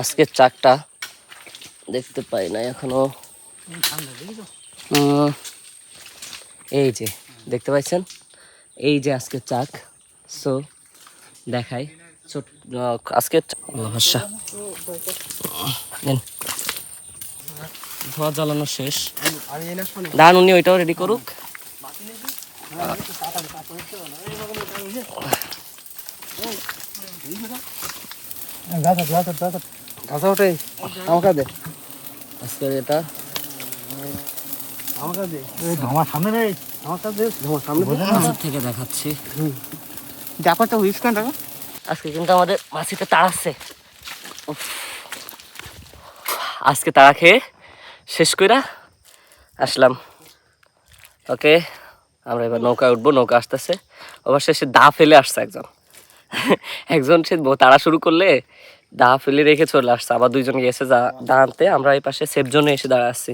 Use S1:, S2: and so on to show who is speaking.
S1: আজকের চাকটা দেখতে পাই না এখনও। এই যে, দেখতে পাচ্ছেন এই যে আজকের চাক। সো দেখাই। আল্লাহ ধোয়া জ্বালানো শেষ। ধান উনি ওইটাও রেডি করুক।
S2: ঘাসা ওঠে। আমাকে দে।
S1: আজকের এটা?
S2: আমাকে দে। আমার সামনে রে। আমাকে দে। আমার সামনে দে।
S1: থেকে দেখাচ্ছি।
S2: ব্যাপারটা হুইস কেন টাকা
S1: আজকে কিন্তু আমাদের মাছিতে তাড়াচ্ছে। উফ। আজকে তাড়া খেয়ে শেষ কইরা আসলাম। ওকে? আমরা এবার নৌকায় উঠবো। নৌকা আসতেছে। অবশ্যই সে দা ফেলে আসছে একজন। একজন সে তাড়া শুরু করলে দা ফেলে রেখে চলে আসছে। আবার দুইজন গেছে দা আনতে আমরা এই পাশে সেফ জোনে এসে দাঁড়া আসছি